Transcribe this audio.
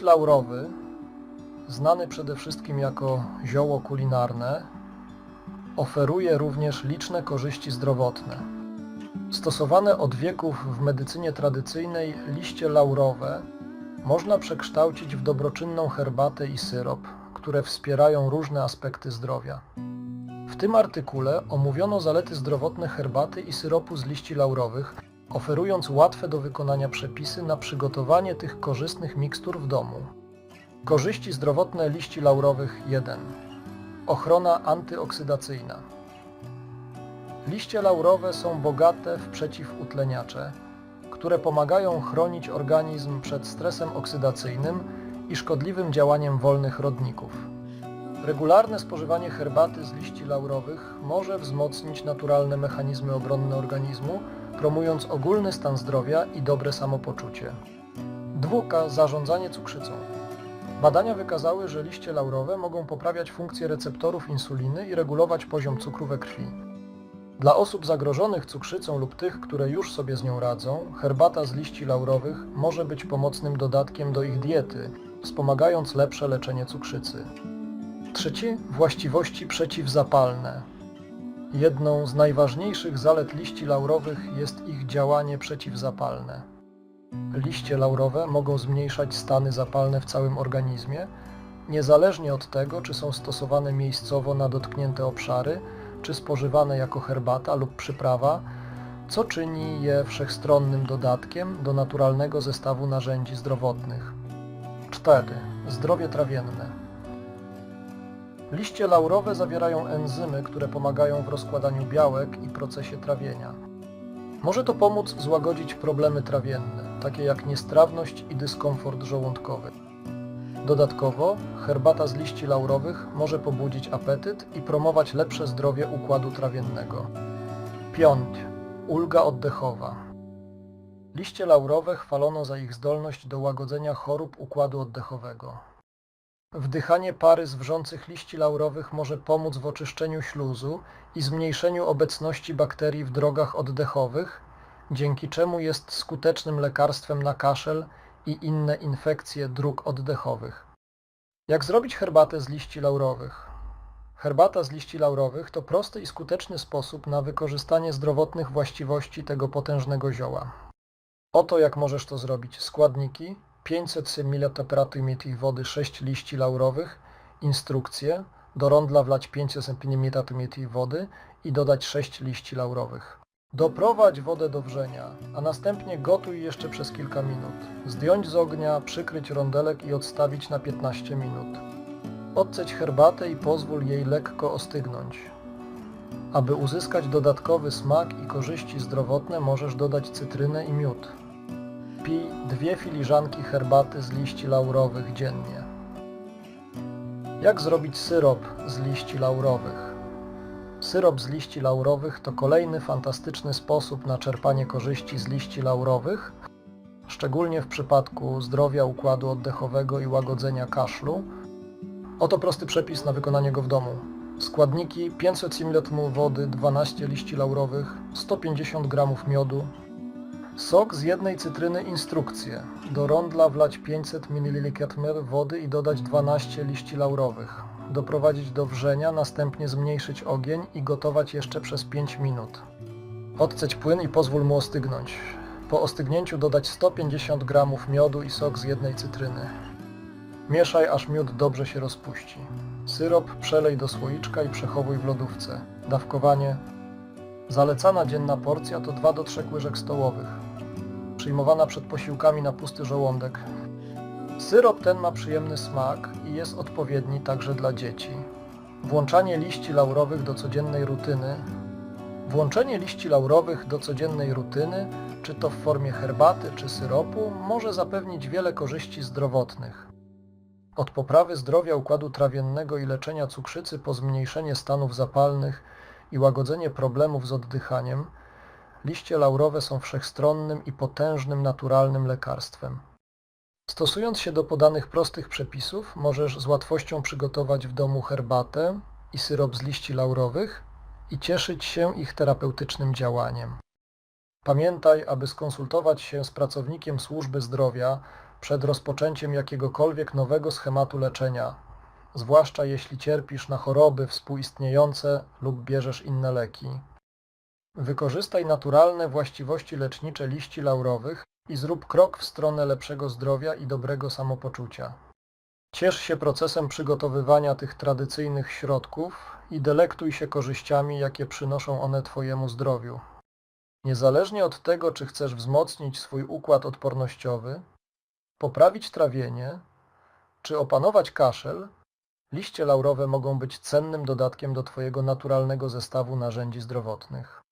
Laurowy, znany przede wszystkim jako zioło kulinarne, oferuje również liczne korzyści zdrowotne. Stosowane od wieków w medycynie tradycyjnej liście laurowe można przekształcić w dobroczynną herbatę i syrop, które wspierają różne aspekty zdrowia. W tym artykule omówiono zalety zdrowotne herbaty i syropu z liści laurowych, oferując łatwe do wykonania przepisy na przygotowanie tych korzystnych mikstur w domu. Korzyści zdrowotne liści laurowych 1. Ochrona antyoksydacyjna. Liście laurowe są bogate w przeciwutleniacze, które pomagają chronić organizm przed stresem oksydacyjnym i szkodliwym działaniem wolnych rodników. Regularne spożywanie herbaty z liści laurowych może wzmocnić naturalne mechanizmy obronne organizmu, promując ogólny stan zdrowia i dobre samopoczucie. Dwójka zarządzanie cukrzycą. Badania wykazały, że liście laurowe mogą poprawiać funkcję receptorów insuliny i regulować poziom cukru we krwi. Dla osób zagrożonych cukrzycą lub tych, które już sobie z nią radzą, herbata z liści laurowych może być pomocnym dodatkiem do ich diety, wspomagając lepsze leczenie cukrzycy. Trzeci właściwości przeciwzapalne. Jedną z najważniejszych zalet liści laurowych jest ich działanie przeciwzapalne. Liście laurowe mogą zmniejszać stany zapalne w całym organizmie, niezależnie od tego, czy są stosowane miejscowo na dotknięte obszary, czy spożywane jako herbata lub przyprawa, co czyni je wszechstronnym dodatkiem do naturalnego zestawu narzędzi zdrowotnych. 4. Zdrowie trawienne. Liście laurowe zawierają enzymy, które pomagają w rozkładaniu białek i procesie trawienia. Może to pomóc złagodzić problemy trawienne, takie jak niestrawność i dyskomfort żołądkowy. Dodatkowo herbata z liści laurowych może pobudzić apetyt i promować lepsze zdrowie układu trawiennego. 5. Ulga oddechowa. Liście laurowe chwalono za ich zdolność do łagodzenia chorób układu oddechowego. Wdychanie pary z wrzących liści laurowych może pomóc w oczyszczeniu śluzu i zmniejszeniu obecności bakterii w drogach oddechowych, dzięki czemu jest skutecznym lekarstwem na kaszel i inne infekcje dróg oddechowych. Jak zrobić herbatę z liści laurowych? Herbata z liści laurowych to prosty i skuteczny sposób na wykorzystanie zdrowotnych właściwości tego potężnego zioła. Oto jak możesz to zrobić. Składniki 500 ml wody 6 liści laurowych, instrukcje, do rondla wlać 500 ml wody i dodać 6 liści laurowych. Doprowadź wodę do wrzenia, a następnie gotuj jeszcze przez kilka minut. Zdjąć z ognia, przykryć rondelek i odstawić na 15 minut. Odceć herbatę i pozwól jej lekko ostygnąć. Aby uzyskać dodatkowy smak i korzyści zdrowotne możesz dodać cytrynę i miód. Pij dwie filiżanki herbaty z liści laurowych dziennie. Jak zrobić syrop z liści laurowych? Syrop z liści laurowych to kolejny fantastyczny sposób na czerpanie korzyści z liści laurowych, szczególnie w przypadku zdrowia układu oddechowego i łagodzenia kaszlu. Oto prosty przepis na wykonanie go w domu. Składniki 500 ml wody, 12 liści laurowych, 150 g miodu, Sok z jednej cytryny instrukcje. Do rondla wlać 500 ml wody i dodać 12 liści laurowych. Doprowadzić do wrzenia, następnie zmniejszyć ogień i gotować jeszcze przez 5 minut. Odceć płyn i pozwól mu ostygnąć. Po ostygnięciu dodać 150 g miodu i sok z jednej cytryny. Mieszaj aż miód dobrze się rozpuści. Syrop przelej do słoiczka i przechowuj w lodówce. Dawkowanie Zalecana dzienna porcja to 2 do 3 łyżek stołowych. Przyjmowana przed posiłkami na pusty żołądek. Syrop ten ma przyjemny smak i jest odpowiedni także dla dzieci. Włączanie liści laurowych do codziennej rutyny. Włączenie liści laurowych do codziennej rutyny, czy to w formie herbaty czy syropu, może zapewnić wiele korzyści zdrowotnych. Od poprawy zdrowia układu trawiennego i leczenia cukrzycy po zmniejszenie stanów zapalnych i łagodzenie problemów z oddychaniem, liście laurowe są wszechstronnym i potężnym naturalnym lekarstwem. Stosując się do podanych prostych przepisów, możesz z łatwością przygotować w domu herbatę i syrop z liści laurowych i cieszyć się ich terapeutycznym działaniem. Pamiętaj, aby skonsultować się z pracownikiem służby zdrowia przed rozpoczęciem jakiegokolwiek nowego schematu leczenia, zwłaszcza jeśli cierpisz na choroby współistniejące lub bierzesz inne leki. Wykorzystaj naturalne właściwości lecznicze liści laurowych i zrób krok w stronę lepszego zdrowia i dobrego samopoczucia. Ciesz się procesem przygotowywania tych tradycyjnych środków i delektuj się korzyściami, jakie przynoszą one Twojemu zdrowiu. Niezależnie od tego, czy chcesz wzmocnić swój układ odpornościowy, poprawić trawienie, czy opanować kaszel, liście laurowe mogą być cennym dodatkiem do Twojego naturalnego zestawu narzędzi zdrowotnych.